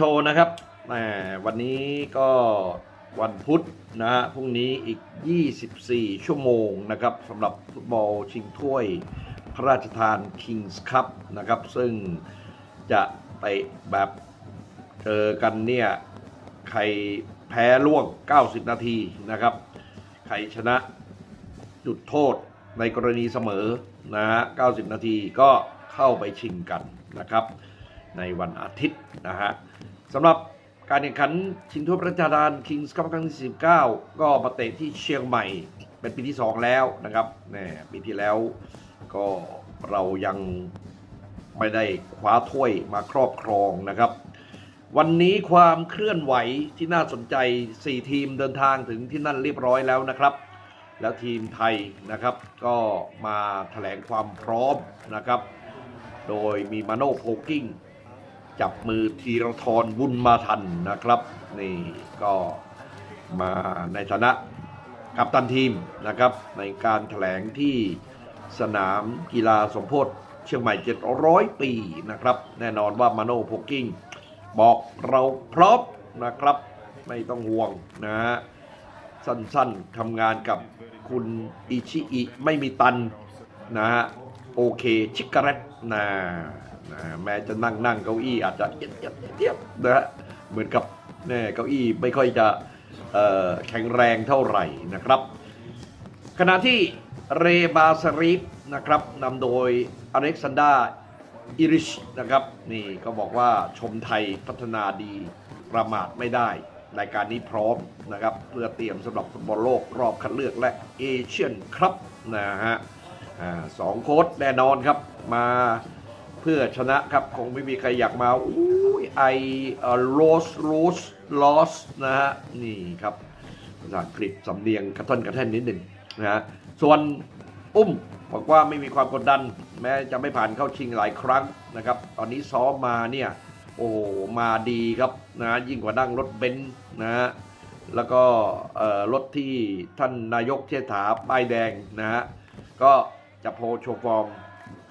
โชว์นะครับแหมวันนี้ก็วันพุธนะฮะพรุ่งนี้อีก 24 ชั่วโมงนะครับสำหรับฟุตบอลชิงถ้วยพระราชทาน Kings Cup นะครับ ซึ่งจะไปแบบเจอกันเนี่ย ใครแพ้ล่วง 90 นาทีนะครับ ใครชนะจุดโทษในกรณีเสมอนะฮะ 90 นาทีก็เข้าไปชิงกันนะครับ ในวันอาทิตย์นะฮะ สำหรับการแข่งขันชิงถ้วยพระราชทาน Kings Cup ครั้งที่ 19 ก็มาเตะที่เชียงใหม่ เป็นปีที่ 2 แล้วนะครับแหมปีที่แล้วก็เรายังไม่ได้คว้าถ้วยมาครอบครองนะครับ วันนี้ความเคลื่อนไหวที่น่าสนใจ 4 ทีมเดินทางถึงที่นั่นเรียบร้อยแล้วนะครับ แล้วทีมไทยนะครับ ก็มาแถลงความพร้อมนะครับ โดยมีมาโน่โพกิ้ง จับมือธีรทรบุญมาทันนะครับ นี่ก็มาในฐานะกัปตันทีมนะครับ ในการแถลงที่สนามกีฬาสมโพธิเชียงใหม่ 700 ปีนะครับ แน่นอนว่ามาโน่โพกิ้ง บอกเราพร้อมนะครับ ไม่ต้องห่วงนะฮะสั้นๆทำงานกับคุณอิชิอิไม่มีตันนะฮะ โอเคชิกเรตนะนะแม้จะนั่งนั่งเก้าอี้อาจจะเอียดเอียดเอียดนะฮะเหมือนกับแน่เก้าอี้ไม่ค่อยจะแข็งแรงเท่าไหร่นะครับ ขณะที่เรบาสรีฟนะครับนำโดยอเล็กซานดาอิริชนะครับนี่ก็บอกว่าชมไทยพัฒนาดีประมาทไม่ได้ รายการนี้พร้อมนะครับ เพื่อเตรียมสำหรับฟุตบอลโลกรอบคัดเลือกและเอเชียนครับนะฮะ อ่าสองโค้ดแน่นอนครับมาเพื่อชนะครับ คงไม่มีใครอยากมาอุ้ยไอโรสโรสลอสนะฮะนี่ครับภาษาอังกฤษสำเนียงกระท่อนกระแท่นนิดหนึ่งนะฮะส่วนอุ้มบอกว่าไม่มีความกดดัน แม้จะไม่ผ่านเข้าชิงหลายครั้งนะครับ ตอนนี้ซ้อมมาเนี่ยโอ้มาดีครับนะยิ่งกว่านั่งรถเบนซ์นะฮะแล้วก็รถที่ท่านนายกเทษฐาป้ายแดงนะฮะก็ จะโพโชว์ฟอร์ม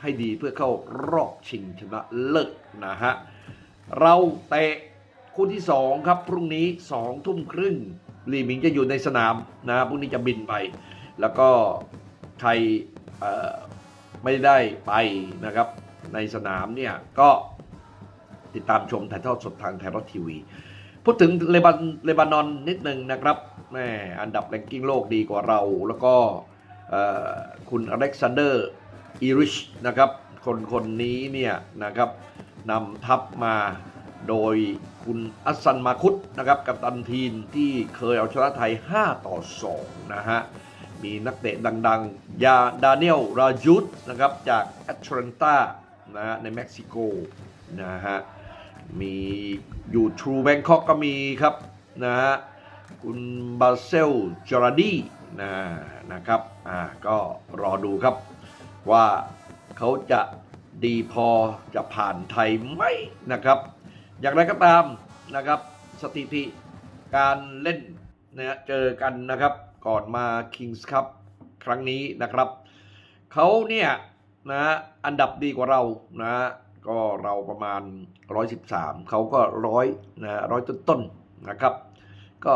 ให้ดีเพื่อเข้ารอบชิงชนะเลิศนะฮะ เราเตะคู่ที่ 2 ครับพรุ่งนี้2ทุ่มครึ่งลีหมิงจะอยู่ในสนามนะพรุ่งนี้จะบินไป แล้วก็ใครไม่ได้ไปนะครับในสนามเนี่ยก็ติดตามชมถ่ายทอดสดทางไทยรัฐทีวี พูดถึงเลบานเลบานอนนิดนึงนะครับแม่อันดับแรงกิ้งโลกดีกว่าเราแล้วก็ คุณอเล็กซานเดอร์อีริชนะครับคนคนนี้เนี่ยนะครับนำทัพมาโดยคุณอัสซันมาคุตนะครับกับตันทีมที่เคยเอาชนะไทย 5 ต่อ 2 นะฮะ มีนักเตะดังๆ ยาดาเนียล รายุตนะครับจากแอตแลนตานะฮะในเม็กซิโกนะฮะ มีอยู่ทรูแบงคอกก็มีครับนะฮะ คุณบาเซลจอราดี นะนะครับอ่าก็รอดูครับว่าเขาจะดีพอจะผ่านไทยไหมนะครับ อย่างไรก็ตามนะครับสถิติการเล่นนะเจอกันนะครับก่อนมา Kings Cup ครั้งนี้นะครับเขาเนี่ยนะฮะอันดับดีกว่าเรานะฮะก็เราประมาณ 113 เขาก็ร้อยนะร้อยต้นๆนะครับ ก็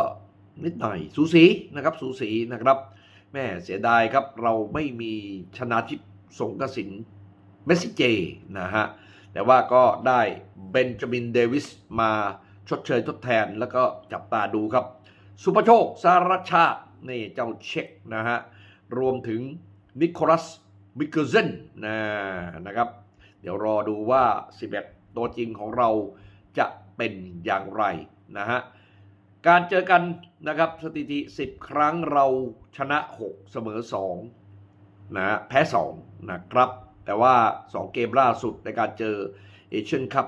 นิดหน่อยสูสีนะครับสูสีนะครับแม่เสียดายครับเราไม่มีชนะทิพย์สงกสินเมสซิเจนะฮะแต่ว่าก็ได้เบนจามินเดวิสมาชดเชยทดแทนแล้วก็จับตาดูครับ สุภโชคสารชาตินี่เจ้าเช็คนะฮะรวมถึงนิโคลัสมิเกเซนนะนะครับ เดี๋ยวรอดูว่า 11 ตัวจริงของเราจะเป็นอย่างไรนะฮะ การเจอกันนะครับสถิติ 10 ครั้งเราชนะ 6 เสมอ2นะฮะแพ้2นะครับ แต่ว่า 2 เกมล่าสุดในการเจอเอเชียนคัพ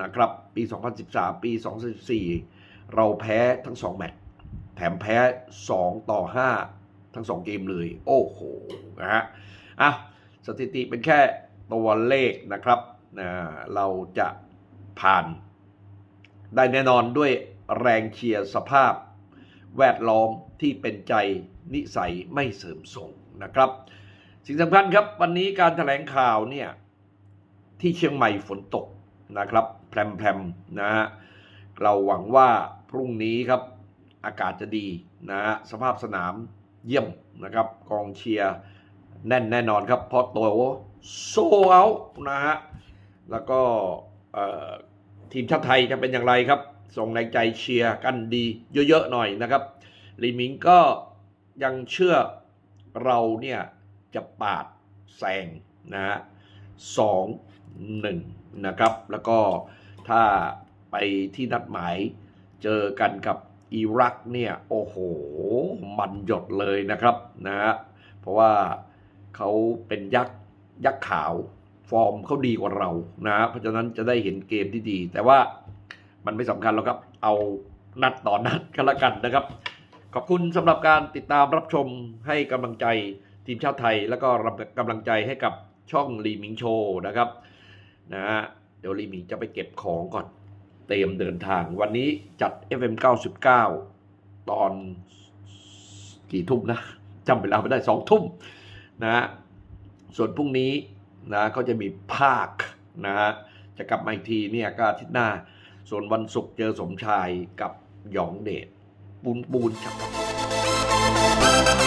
นะครับปี 2013 ปี 2014 เราแพ้ทั้ง 2 แมตช์แถมแพ้ 2 ต่อ 5 ทั้ง 2 เกมเลย โอ้โหนะฮะอะสถิติเป็นแค่ตัวเลขนะครับนะเราจะผ่านได้แน่นอนด้วย แรงเชียร์สภาพ แวดล้อมที่เป็นใจนิสัยไม่เสริมส่งนะครับ สิ่งสำคัญครับวันนี้การถแถลงข่าวเนี่ยที่เชียงใหม่ฝนตกนะครับแพรมๆนะฮะเราหวังว่าพรุ่งนี้ครับอากาศจะดีนะฮะสภาพสนามเยี่ยมนะครับกองเชียร์แน่นแน่นอนครับ เพราะตัวโซเอานะฮะแล้วก็ทีมชาติไทยจะเป็นอย่างไรครับ ส่งแรงใจเชียร์กันดีเยอะๆหน่อยนะครับลีหมิงก็ยังเชื่อเราเนี่ยจะปาดแซงนะฮะสองหนึ่งนะครับ แล้วก็ถ้าไปที่นัดหมายเจอกันกับอิรักเนี่ย โอ้โห มันหยดเลยนะครับนะฮะเพราะว่าเขาเป็นยักษ์ยักษ์ขาว ฟอร์มเขาดีกว่าเรานะฮะเพราะฉะนั้นจะได้เห็นเกมที่ดี แต่ว่า มันไม่สำคัญหรอกครับ เอานัดต่อนัดกันละกันนะครับ ขอบคุณสำหรับการติดตามรับชมให้กำลังใจทีมชาติไทย แล้วก็รับกำลังใจให้กับช่องลีมิงโชนะครับนะฮะเดี๋ยวลีมิงจะไปเก็บของก่อนเตรียมเดินทางวันนี้จัด FM 99 ตอนกี่ทุ่มนะจำเวลาไม่ได้สองทุ่มนะฮะส่วนพรุ่งนี้นะก็จะมีภาคนะฮะจะกลับมาอีกทีเนี่ยก็อาทิตย์หน้า ส่วนวันศุกร์เจอสมชายกับหยองเดชปูนปูนครับ